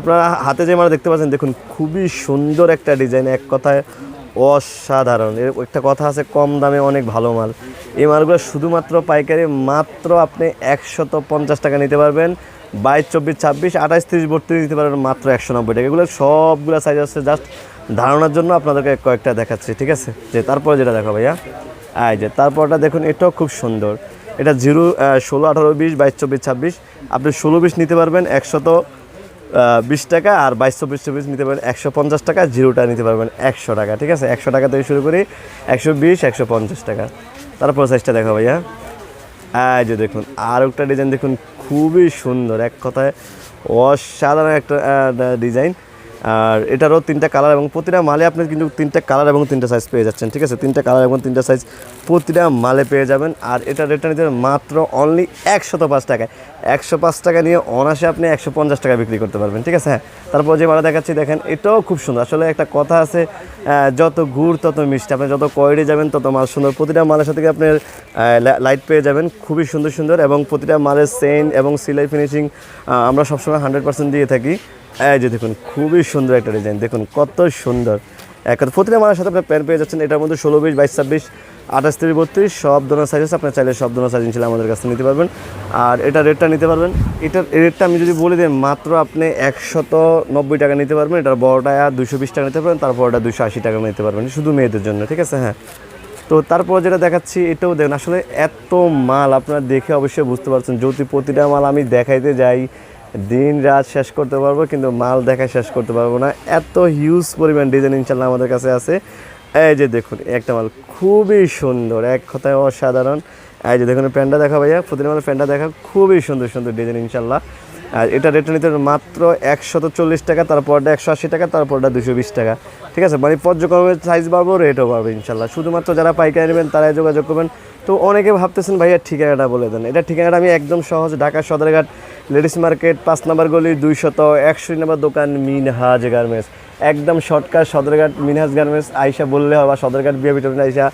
আপনারা হাতে যে মাল দেখতে পাচ্ছেন, দেখুন, খুবই সুন্দর একটা ডিজাইন, এক কথায় অসাধারণ। এর একটা কথা আছে, কম দামে অনেক ভালো মাল। এই মালগুলো শুধুমাত্র পাইকারি, মাত্র আপনি একশত পঞ্চাশ টাকা নিতে পারবেন। বাইশ, চব্বিশ, ছাব্বিশ, আঠাশ, তিরিশ, বত্রিশ নিতে পারবেন মাত্র একশো নব্বই টাকা। এগুলো সবগুলো সাইজ আছে জাস্ট ধারণার জন্য আপনাদেরকে কয়েকটা দেখাচ্ছি, ঠিক আছে? যে তারপরে যেটা দেখো ভাইয়া। আয় যে, তারপরটা দেখুন, এটাও খুব সুন্দর। এটা জিরো ষোলো, আঠারো, বিশ, বাইশ, চব্বিশ, ছাব্বিশ। আপনি ষোলো, বিশ নিতে পারবেন, একশত বিশ টাকা আর বাইশশো চব্বিশ চব্বিশ নিতে পারবেন একশো পঞ্চাশ টাকা, জিরোটা নিতে পারবেন একশো টাকা, ঠিক আছে? একশো টাকা থেকে শুরু করি একশো বিশ, একশো পঞ্চাশ টাকা। তারপর সাইজটা দেখো ভাইয়া। এই যে দেখুন আর একটা ডিজাইন দেখুন, খুবই সুন্দর। এক কথায় অসাধারণ একটা ডিজাইন আর এটারও তিনটা কালার এবং প্রতিটা মালে আপনি কিন্তু তিনটা কালার এবং তিনটা সাইজ পেয়ে যাচ্ছেন, ঠিক আছে? তিনটা কালার এবং তিনটা সাইজ প্রতিটা মালে পেয়ে যাবেন। আর এটা রেটটা নিতে মাত্র অনলি একশত পাঁচ টাকায়। একশো পাঁচ টাকা নিয়ে অনাসে আপনি একশো পঞ্চাশ টাকা বিক্রি করতে পারবেন, ঠিক আছে? হ্যাঁ তারপর যে মালা দেখাচ্ছি, দেখেন, এটাও খুব সুন্দর। আসলে একটা কথা আছে যত গুড় তত মিষ্টি। আপনি যত কয়েডে যাবেন, তত মাল সুন্দর। প্রতিটা মালের সাথে আপনি লাইট পেয়ে যাবেন, খুবই সুন্দর সুন্দর এবং প্রতিটা মালের সেন এবং সিলাই ফিনিশিং আমরা সবসময় হান্ড্রেড পার্সেন্ট দিয়ে থাকি। এই যে দেখুন, খুবই সুন্দর একটা ডিজাইন দেখুন, কত সুন্দর। এক প্রতিটা মালের সাথে আপনার প্যান্ট পেয়ে যাচ্ছেন। এটার মধ্যে ষোলো বিশ, বাইশ, ছাব্বিশ, আঠাশ, তিরিশ, বত্রিশ, সব ধরনের সাইজ আছে আপনার চাইলে সব ধরনের সাইজ ইনশাল্লাহ আমাদের কাছে নিতে পারবেন। আর এটা রেটটা নিতে পারবেন। এটার রেটটা আমি যদি বলে দিই, মাত্র আপনি একশত নব্বই টাকা নিতে পারবেন। এটার বড়টা দুশো বিশ টাকা নিতে পারবেন। তারপর ওটা দুশো আশি টাকা নিতে পারবেন। শুধু মেয়েদের জন্য, ঠিক আছে? হ্যাঁ। তো তারপর যেটা দেখাচ্ছি, এটাও দেখুন, আসলে এত মাল আপনারা দেখে অবশ্যই বুঝতে পারছেন। যদি প্রতিটা মাল আমি দেখাইতে যাই দিন রাত শেষ করতে পারব, কিন্তু মাল দেখা শেষ করতে পারব না। এত হিউজ পরিমাণ ডিজাইন ইনশাল্লাহ আমাদের কাছে আছে। এই যে দেখুন একটা মাল খুবই সুন্দর, এক কথায় অসাধারণ। এই যে দেখুন, প্যান্টটা দেখা ভাইয়া প্রতিদিন মালের প্যান্টটা দেখা খুবই সুন্দর সুন্দর ডিজাইন ইনশাল্লাহ আর এটা রেটটা নিতে মাত্র একশত চল্লিশ টাকা তারপরটা একশো আশি টাকা তারপরটা দুশো বিশ টাকা। ঠিক আছে? মানে পর্যক্রমের সাইজ বাড়বো রেটও বাড়বে ইনশাল্লাহ শুধুমাত্র যারা পাইকারি নেবেন, তারাই যোগাযোগ করবেন। তো অনেকে ভাবতেছেন ভাইয়া ঠিকানাটা বলে দেন। এটা ঠিকানাটা আমি একদম সহজ, ঢাকা সদরঘাট লেডিস মার্কেট, পাঁচ নম্বর গলি, দুইশত একশো নম্বর দোকান, মিনহাজ গার্মেন্টস। একদম শর্টকাট সদরঘাট, মিনহাজ গার্মেন্টস। আইসা বললে হবে, সদরঘাট বিয়া ভিটামিন আইসা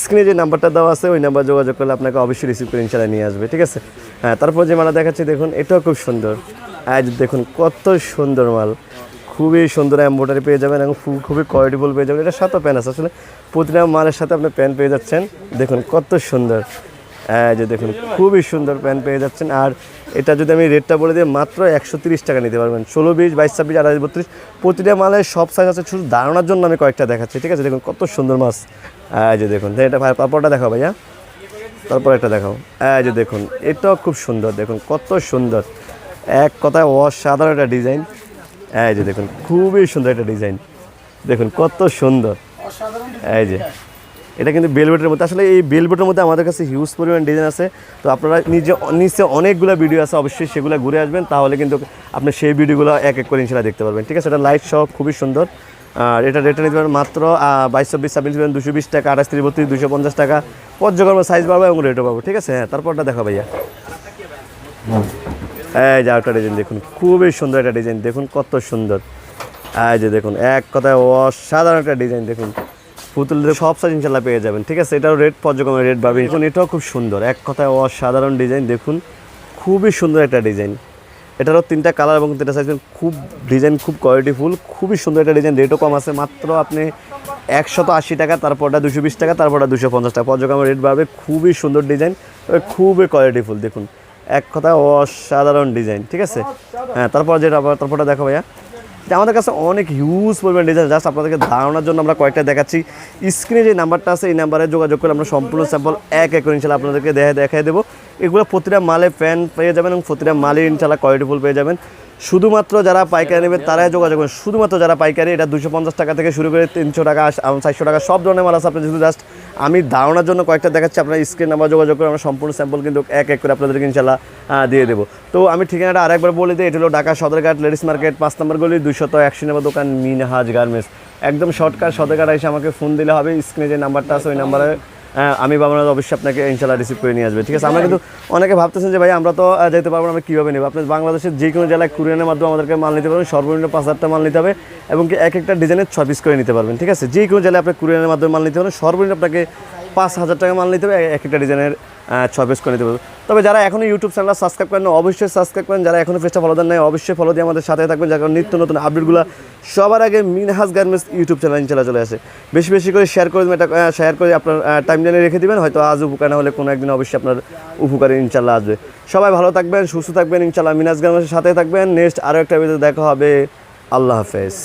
স্ক্রিনে যে নাম্বারটা দেওয়া আছে, ওই নাম্বার যোগাযোগ করলে আপনাকে অবশ্যই রিসিভ করে ইনশাল্লাহ নিয়ে আসবে, ঠিক আছে? হ্যাঁ তারপর যে মালা দেখাচ্ছি, দেখুন, এটাও খুব সুন্দর। আজ দেখুন, কত সুন্দর মাল। খুবই সুন্দর এম্ব্রয়ডারি পেয়ে যাবেন এবং খুবই কোয়ালিটিফুল পেয়ে যাবেন। এটা সাথে প্যান আছে, আসলে প্রতিটা মালের সাথে আপনি প্যান্ট পেয়ে যাচ্ছেন। দেখুন, কত সুন্দর। যে দেখুন, খুবই সুন্দর প্যান্ট পেয়ে যাচ্ছেন। আর এটা যদি আমি রেটটা বলে দিই, মাত্র একশো টাকা নিতে পারবেন। ষোলো বিশ, বাইশ, ছাব্বিশ, আঠাশ, বত্রিশ, প্রতিটা মালের সব সাইজ আছে। শুধু ধারণার জন্য আমি কয়েকটা দেখাচ্ছি, ঠিক আছে? দেখুন কত সুন্দর মাছ। এই যে দেখুন এটা পাপড়টা দেখাও ভাইয়া। তারপর একটা দেখাও। এই যে দেখুন, এটাও খুব সুন্দর, দেখুন কত সুন্দর। এক কথায় অসাধারণ একটা ডিজাইন এই যে দেখুন, খুবই সুন্দর একটা ডিজাইন দেখুন কত সুন্দর। এই যে এটা কিন্তু বেলভেটের মধ্যে। আসলে এই বেলভেটের মধ্যে আমাদের কাছে হিউজ পরিমাণ ডিজাইন আছে। তো আপনারা নিজে, নিচে অনেকগুলো ভিডিও আছে, অবশ্যই সেগুলো ঘুরে আসবেন। তাহলে কিন্তু আপনি সেই ভিডিওগুলো এক এক করে ইনশাল্লাহ দেখতে পারবেন। ঠিক আছে? এটা লাইট সহ খুবই সুন্দর। আর এটা রেটটা নিতে পারবেন মাত্র বাইশ চব্বিশ ছাব্বিশ পাবেন দুশো বিশ টাকা, আঠাশ, তিরিশ, বত্রিশ, দুশো পঞ্চাশ টাকা। পর্যক্রম সাইজ পাবো এবং রেটও পাবো ঠিক আছে? হ্যাঁ তারপরটা দেখা ভাইয়া। এই যে একটা ডিজাইন দেখুন। খুবই সুন্দর একটা ডিজাইন দেখুন কত সুন্দর। এই যে দেখুন, এক কথায় অসাধারণ একটা ডিজাইন দেখুন। পুতুল সব সাইজ ইনশাল্লাহ পেয়ে যাবেন, ঠিক আছে? এটাও রেট পর্যক্রমে রেট পাবে এখন এটাও খুব সুন্দর, এক কথায় অসাধারণ ডিজাইন দেখুন, খুবই সুন্দর একটা ডিজাইন এটারও তিনটা কালার এবং তিনটা সাইজ খুব ডিজাইন খুব কোয়ালিটিফুল খুবই সুন্দর একটা ডিজাইন রেটও কম আছে, মাত্র আপনি একশত আশি টাকা, তারপরটা দুশো বিশ টাকা, তারপরটা দুশো পঞ্চাশ টাকা। পর্যক্রমে রেট বাড়বে, খুবই সুন্দর ডিজাইন খুবই কোয়ালিটিফুল দেখুন। এক কথায় অসাধারণ ডিজাইন ঠিক আছে? হ্যাঁ তারপর যেটা তারপরটা দেখো ভাইয়া। যে আমাদের কাছে অনেক হিউজ পরিমাণ ডিজাইন জাস্ট আপনাদেরকে ধারণার জন্য আমরা কয়েকটা দেখাচ্ছি। স্ক্রিনে যে নাম্বারটা আছে, এই নাম্বারে যোগাযোগ করে আমরা সম্পূর্ণ স্যাম্পল এক এক করে ইনশাল্লাহ আপনাদেরকে দেখা দেখাই দেবো। এগুলো প্রতিটা মালে ফ্যান পেয়ে যাবেন এবং প্রতিটা মালে ইনশাল্লাহ কোয়ালিটিফুল পেয়ে যাবেন। শুধুমাত্র যারা পাইকারি নেবে, তারাই যোগাযোগ করবেন শুধুমাত্র যারা পাইকারি, এটা দুশো টাকা থেকে শুরু করে তিনশো টাকা চারশো টাকা, সব ধরনের মাল আছে। আপনি শুধু জাস্ট আমি ধারণার জন্য কয়েকটা দেখাচ্ছি, আপনার স্ক্রিন নাম্বার যোগাযোগ করে আমরা সম্পূর্ণ স্যাম্পল কিন্তু এক এক করে আপনাদেরকে ইনশাল্লাহ দিয়ে দেবো। তো আমি ঠিকানাটা আরেকবার বলে দিই, এটা হলো ঢাকা সদরঘাট লেডিস মার্কেট, পাঁচ নম্বর গলি দুশত একশো নম্বর দোকান, মিনহাজ গার্মেন্টস। একদম শর্টকাট সদরঘাট এসে আমাকে ফোন দিলে হবে স্ক্রিনে যে নাম্বারটা আছে ওই নাম্বারে আহ, আমি মা অবশ্যই আপনাকে ইনশাল্লাহ রিসিভ করে নিয়ে আসবে। ঠিক আছে আমরা কিন্তু অনেকে ভাবতেছেন যে ভাই আমরা তো যেতে পারব না আমরা কীভাবে নেব। আপনার বাংলাদেশের যে কোনো জেলায় কুরিয়ানের মাধ্যমে আমাদেরকে মাল নিতে পারবেন সর্বনিম্ন পাঁচ হাজারটা মাল নিতে হবে এবং কি এক একটা ডিজাইনের ছ পিস করে নিতে পারবেন। ঠিক আছে যে কোনো জেলায় আপনি কুরিয়ানের মাধ্যমে মাল নিতে পারবেন সর্বনিম্ন আপনাকে পাঁচ হাজার টাকা মাল নিতে হবে এক একটা ডিজাইনের ছয় পিস করে নিতে হবে। তবে যারা এখনও ইউটিউব চ্যানেল সাবস্ক্রাইব করেন অবশ্যই সাবস্ক্রাইব করেন। যারা এখনও পেজটা ফলো দেন নাই অবশ্যই ফলো দিয়ে আমাদের সাথে থাকবেন, যার কারণে নিত্য নতুন আপডেটগুলো সবার আগে মিনহাজ গার্মেন্টস ইউটিউব চ্যানেল ইনশাল্লাহ চলে আসে। বেশি বেশি করে শেয়ার করে এটা শেয়ার করে আপনার টাইম লাইনে রেখে দেবেন, হয়তো আজ উপকার না হলে কোনো একদিন অবশ্যই আপনার উপকারে ইনশাল্লাহ আসবে। সবাই ভালো থাকবেন, সুস্থ থাকবেন ইনশাল্লাহ মিনাজ গার্মেন্টসের সাথে থাকবেন। নেক্সট আরও একটা ভিডিও দেখা হবে। আল্লাহ হাফেজ।